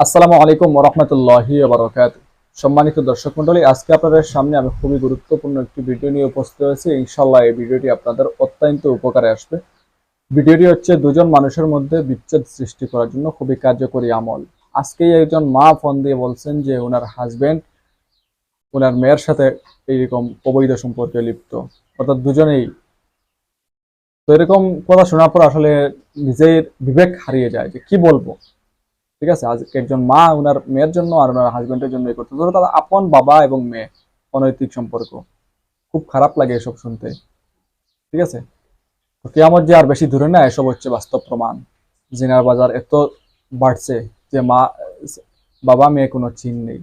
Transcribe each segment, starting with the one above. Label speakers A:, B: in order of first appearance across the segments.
A: আসসালামু আলাইকুম ওরহমতুল্লাহি বারকাত সম্মানিত দর্শক মন্ডলী আজকে আপনাদের সামনে আমি খুবই গুরুত্বপূর্ণ একটি ভিডিও নিয়ে উপস্থিত হয়েছি। ইনশাল্লাহ এই ভিডিওটি আপনাদের অত্যন্ত উপকারে আসবে। ভিডিওটি হচ্ছে দুজন মানুষের মধ্যে বিচ্ছেদ সৃষ্টি করার জন্য খুবই কার্যকরী আমল। আজকেই একজন মা ফোন দিয়ে বলছেন যে ওনার হাজবেন্ড ওনার মেয়ের সাথে এইরকম অবৈধ সম্পর্কে লিপ্ত। অর্থাৎ দুজনেই। তো এরকম কথা শোনার পর আসলে নিজের বিবেক হারিয়ে যায় যে কি বলব? ঠিক আছে? একজন মা ওনার মেয়ের জন্য আর ওনার হাজবেন্ডের জন্য করতে ধরো তারা আপন বাবা এবং মেয়ে, অনৈতিক সম্পর্ক। খুব খারাপ লাগে এসব শুনতে। ঠিক আছে? তো কেয়ামত যে আর বেশি দূরে না, এসব হচ্ছে বাস্তব প্রমাণ। জিনার বাজার এত বাড়ছে যে মা, বাবা, মেয়ে কোনো চিন নেই।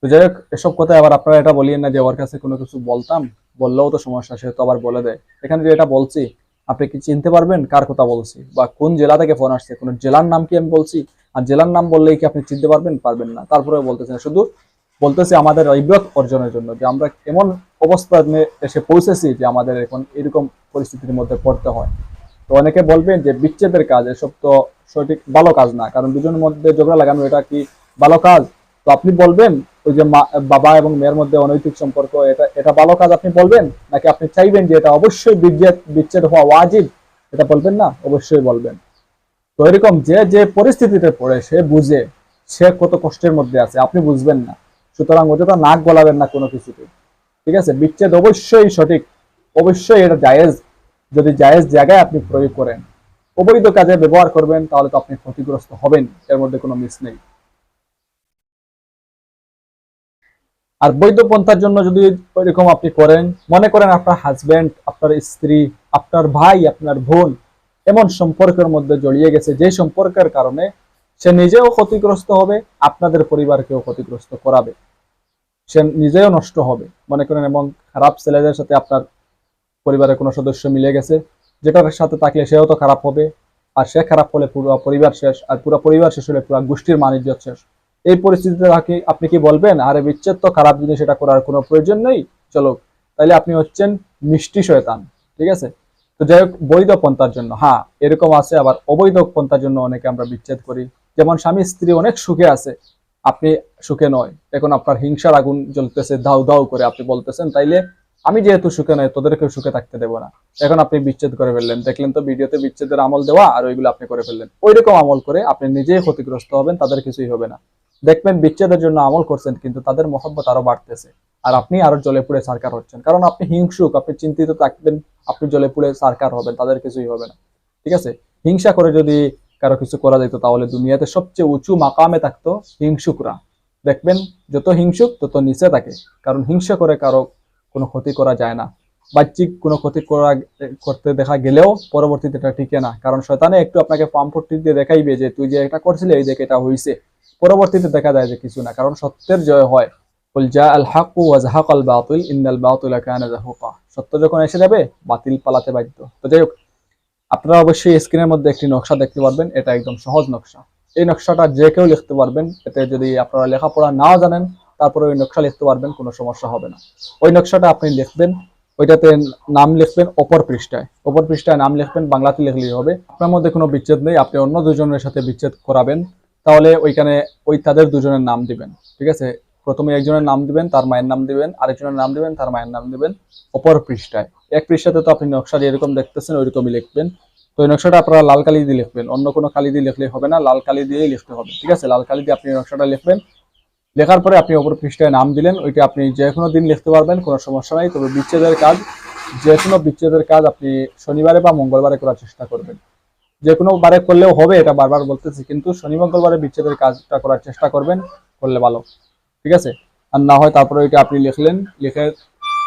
A: তো যাই হোক, এসব কথা আবার আপনারা এটা বলিয়েন না যে ওর কাছে কোনো কিছু বলতাম, বললেও তো সমস্যা, সে তো আবার বলে দেয়। এখানে যে এটা বলছি, আপনি কি চিনতে পারবেন কার কথা বলছি? বা কোন জেলা থেকে ফোন আসছে? কোন জেলার নাম কি আমি বলছি? আর জেলার নাম বললেই কি আপনি চিনতে পারবেন? পারবেন না। তারপরে বলতেছেন, শুধু বলতেছি আমাদের ইব্রত অর্জনের জন্য যে আমরা এমন অবস্থা এসে পৌঁছেছি যে আমাদের এখন এরকম পরিস্থিতির মধ্যে পড়তে হয়। তো অনেকে বলবেন যে বিচ্ছেদের কাজ, এসব তো সঠিক ভালো কাজ না। কারণ দুজনের মধ্যে ঝগড়া লাগানো, এটা কি ভালো কাজ? তো আপনি বলবেন, ওই যে বাবা এবং মেয়ের মধ্যে অনৈতিক সম্পর্ক, এটা এটা ভালো কাজ আপনি বলবেন? নাকি আপনি চাইবেন যে এটা অবশ্যই বিচ্ছেদ বিচ্ছেদ হওয়া ওয়াজিব? এটা বলবেন না? অবশ্যই বলবেন। তো এরকম যে যে পরিস্থিতিতে পড়ে সে বুঝে সে কত কষ্টের মধ্যে আছে, আপনি বুঝবেন না। সুতরাং অযথা নাক গলাবেন না কোনো কিছুতে ঠিক আছে? বিচ্ছেদ অবশ্যই সঠিক। অবশ্যই এটা জায়েজ। যদি জায়েজ জায়গায় আপনি প্রয়োগ করেন, অবৈধ কাজে ব্যবহার করবেন, তাহলে তো আপনি ক্ষতিগ্রস্ত হবেন। এর মধ্যে কোনো মিস নেই। আর বৈধ পন্থার জন্য যদি এরকম আপনি করেন, মনে করেন আপনার হাজবেন্ড আপনার স্ত্রী, আপনার ভাই, আপনার বোন এমন সম্পর্কের মধ্যে জড়িয়ে গেছে, যে সম্পর্কের কারণে সে নিজেও ক্ষতিগ্রস্ত হবে, আপনাদের পরিবারকেও ক্ষতিগ্রস্ত করাবে। সে নিজেও নষ্ট হবে। মনে করেন এবং খারাপ ছেলেদের সাথে আপনার পরিবারের কোনো সদস্য মিলে গেছে, যেটার সাথে থাকলে সেও তো খারাপ হবে, আর সে খারাপ হলে পুরো পরিবার শেষ, আর পুরো পরিবার শেষ হলে পুরো গোষ্ঠীর মানিজ্য শেষ। এই পরিস্থিতিতে রাখি আপনি কি বলবেন? আরে বিচ্ছেদ তো খারাপ জিনিস এটা করার কোনো প্রয়োজন নেই। চলো, তাইলে আপনি হচ্ছেন মিষ্টি শয়তান, ঠিক আছে? তো যাই হোক, বৈধ পন্থার জন্য হ্যাঁ এরকম আছে, আবার অবৈধ পন্থার জন্য অনেকে আমরা বিচ্ছেদ করি। যেমন স্বামী স্ত্রী অনেক সুখে আছে, আপনি সুখে নয়। এখন আপনার হিংসার আগুন জ্বলতেছে, ধাউ ধাউ করে আপনি বলতেছেন, তাইলে আমি যেহেতু সুখে নয় তোদেরকে সুখে থাকতে দেবো না। এখন আপনি বিচ্ছেদ করে ফেললেন, দেখলেন তো ভিডিওতে বিচ্ছেদের আমল দেওয়া, আর ওইগুলো আপনি করে ফেললেন। ওইরকম আমল করে আপনি নিজেই ক্ষতিগ্রস্ত হবেন, তাদের কিছুই হবে না। দেখবেন বিচ্ছেদের জন্য আমল করছেন, কিন্তু তাদের মহব্বত আরও বাড়তেছে। আর আপনি আরও জলে পুড়ে সারকার হচ্ছেন। কারণ আপনি হিংসুক, আপনি চিন্তিত থাকবেন, আপনি জলে পুড়ে সারকার হবেন, তাদের কিছুই হবে না। ঠিক আছে? হিংসা করে যদি কারও কিছু করা যেত, তাহলে দুনিয়াতে সবচেয়ে উঁচু মাকামে থাকতো হিংসুকরা। দেখবেন, যত হিংসুক, তত নিচে থাকে। কারণ হিংসা করে কারও কোনো ক্ষতি করা যায় না। বাহ্যিক কোনো ক্ষতি করা, করতে দেখা গেলেও পরবর্তীতে এটা টিকে না। কারণ শয়তানে একটু আপনাকে পাম্পটি দিয়ে দেখাইবে যে, তুই যে এটা করছিলি, এই দেখে এটা হইছে। পরবর্তীতে দেখা যায় যে কিছু না, কারণ সত্যের জয় হয়। সত্য যখন এসে যাবে, বাতিল পালাতে বাধ্য। তো যাই হোক, আপনারা অবশ্যই স্ক্রিনের মধ্যে একটি নকশা দেখতে পারবেন, এটা একদম সহজ নকশা। এই নকশাটা যে কেউ লিখতে পারবেন, এতে যদি আপনারা লেখাপড়া নাও জানেন, তারপরে ওই নকশা লিখতে পারবেন, কোনো সমস্যা হবে না। ওই নকশাটা আপনি লিখবেন, ওইটাতে নাম লিখবেন অপর পৃষ্ঠায়। অপর পৃষ্ঠায় নাম লিখবেন, বাংলাতে লিখলেই হবে। আপনার মধ্যে কোনো বিচ্ছেদ নেই, আপনি অন্য দুজনের সাথে বিচ্ছেদ করাবেন। তাহলে ওইখানে ওই তাদের দুজনের নাম দিবেন, ঠিক আছে? প্রথমে একজনের নাম দিবেন, তার মায়ের নাম দিবেন, আরেকজনের নাম দিবেন, তার মায়ের নাম দিবেন অপর পৃষ্ঠায়। এক পৃষ্ঠাতে তো আপনি নকশা যেরকম দেখতেছেন, ওইরকমই লিখবেন। তো ওই নকশাটা আপনারা লাল কালি দিয়ে লিখবেন, অন্য কোনো কালি দিয়ে লিখলে হবে না, লাল কালি দিয়েই লিখতে হবে, ঠিক আছে? লাল কালি দিয়ে আপনি নকশাটা লিখবেন। লেখার পরে আপনি অপর পৃষ্ঠায় নাম দিলেন, ওইটা আপনি যে কোনো দিন লিখতে পারবেন, কোনো সমস্যা নাই। তবে বিচ্ছেদের কাজ, যে কোনো বিচ্ছেদের কাজ আপনি শনিবারে বা মঙ্গলবারে করার চেষ্টা করবেন। যে কোনো বারে করলেও হবে এটা বারবার বলতেছি, কিন্তু শনি মঙ্গলবারে বিচ্ছেদের কাজটা করার চেষ্টা করবেন, করলে ভালো। ঠিক আছে? আর না হয় তারপরে ওইটা আপনি লিখলেন, লিখে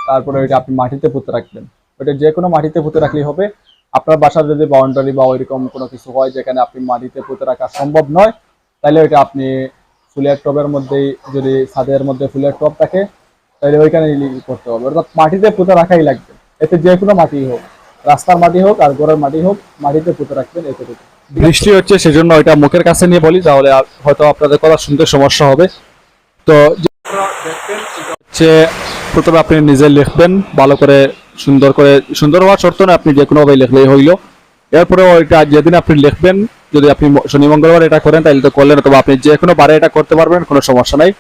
A: তারপরে ওইটা আপনি মাটিতে পুঁতে রাখবেন। ওইটা যে কোনো মাটিতে পুঁতে রাখলেই হবে। আপনার বাসার যদি বাউন্ডারি বা ওইরকম কোনো কিছু হয় যেখানে আপনি মাটিতে পুঁতে রাখা সম্ভব নয় তাহলে ওইটা আপনি ফুলের টবের মধ্যেই যদি ছাদের মধ্যে ফুলের টব থাকে তাহলে ওইখানে করতে হবে। অর্থাৎ মাটিতে পুঁতে রাখাই লাগবে। এতে যে কোনো মাটি হোক। রাস্তার মাটি হোক আর ঘরের মাটি হোক, মাটিতে পুঁতে রাখবেন এতটুকু। বৃষ্টি হচ্ছে সেজন্য ওইটা মুখের কাছে নিয়ে বলি, তাহলে হয়তো আপনাদের কথা শুনতে সমস্যা হবে। তো হচ্ছে প্রথমে আপনি নিজে লিখবেন, ভালো করে সুন্দর করে, সুন্দর হওয়ার শর্ত না, আপনি যে কোনোভাবে লিখলেই হইল। এরপরে ওইটা যেদিন আপনি লিখবেন, যদি আপনি শনি, মঙ্গলবার এটা করেন, তাহলে তো করলেন, অথবা আপনি যে কোনো বারে এটা করতে পারবেন, কোনো সমস্যা নাই।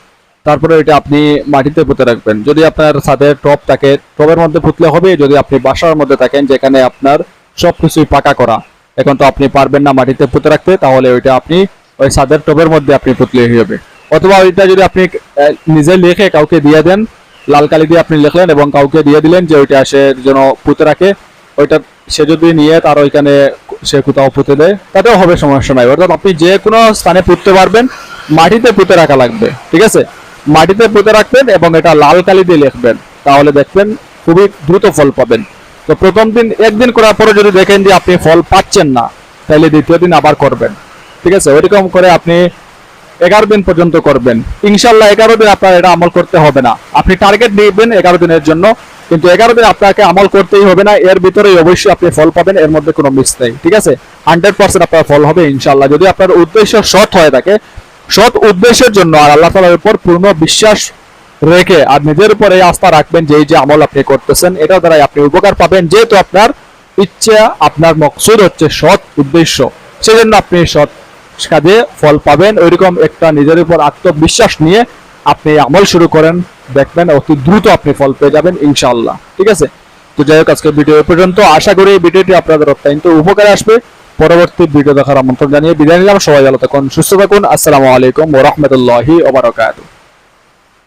A: তারপরে এটা আপনি মাটিতে পুঁতে রাখবেন। যদি আপনার ছাদের টপ থাকে, টবের মধ্যে পুতলে হবে যদি আপনি বাসার মধ্যে থাকেন, যেখানে আপনার সবকিছুই পাকা করা, এখন তো আপনি পারবেন না মাটিতে পুঁতে রাখতে, তাহলে ওইটা আপনি ওই ছাদের টবের মধ্যে আপনি পুতলে হবে অথবা ওইটা যদি আপনি নিজে লিখে কাউকে দিয়ে দেন, লাল কালি দিয়ে আপনি লিখলেন এবং কাউকে দিয়ে দিলেন যে ওইটা সে যেন পুঁতে রাখে, ওইটা সে যদি নিয়ে তার ওইখানে সে কোথাও পুঁতে দেয়, তাতেও হবে সমস্যা নাই। অর্থাৎ আপনি যে কোনো স্থানে পুঁততে পারবেন, মাটিতে পুঁতে রাখা লাগবে। ঠিক আছে? মাটিতে পুঁতে রাখবেন এবং এটা লাল কালি দিয়ে লিখবেন। তাহলে দেখবেন খুবই দ্রুত ফল পাবেন। তো প্রথম দিন, একদিন করার পরে যদি দেখেন যে আপনি ফল পাচ্ছেন না, তাহলে দ্বিতীয় দিন আবার করবেন। ঠিক আছে? ওইরকম করে আপনি এগারো দিন পর্যন্ত করবেন। ইনশাল্লাহ এগারো দিন আপনার এটা আমল করতে হবে না। আপনি টার্গেট নিবেন এগারো দিনের জন্য, কিন্তু এগারো দিন আপনাকে আমল করতেই হবে না। এর ভিতরেই অবশ্যই আপনি ফল পাবেন, এর মধ্যে কোনো মিস নেই। ঠিক আছে? হান্ড্রেড পার্সেন্ট আপনার ফল হবে ইনশাল্লাহ যদি আপনার উদ্দেশ্য সৎ হয়ে থাকে সৎ উদ্দেশ্যের জন্য আর আল্লাহ তালার উপর পূর্ণ বিশ্বাস রেখে আর নিজের উপর আস্থা রাখবেন যে এই যে আমল আপনি করতেছেন এটা দ্বারাই আপনি উপকার পাবেন। যেহেতু আপনার ইচ্ছা, আপনার মকসুদ হচ্ছে সৎ উদ্দেশ্য, সেজন্য আপনি সৎ কাজে ফল পাবেন। ওইরকম একটা নিজের উপর আত্মবিশ্বাস নিয়ে আপনি আমল শুরু করেন, দেখবেন অতি দ্রুত আপনি ফল পেয়ে যাবেন ইনশাআল্লাহ। ঠিক আছে? তো যাই হোক আজকে ভিডিও পর্যন্ত। আশা করি ভিডিওটি আপনাদের অত্যন্ত উপকারে আসবে। পরবর্তী ভিডিও দেখার আমন্ত্রণ জানিয়ে বিদায় নিলাম। সবাই ভালো থাকুন, সুস্থ থাকুন। আসসালামু আলাইকুম ওরহমতুল্লাহি ওবরাকাতুহ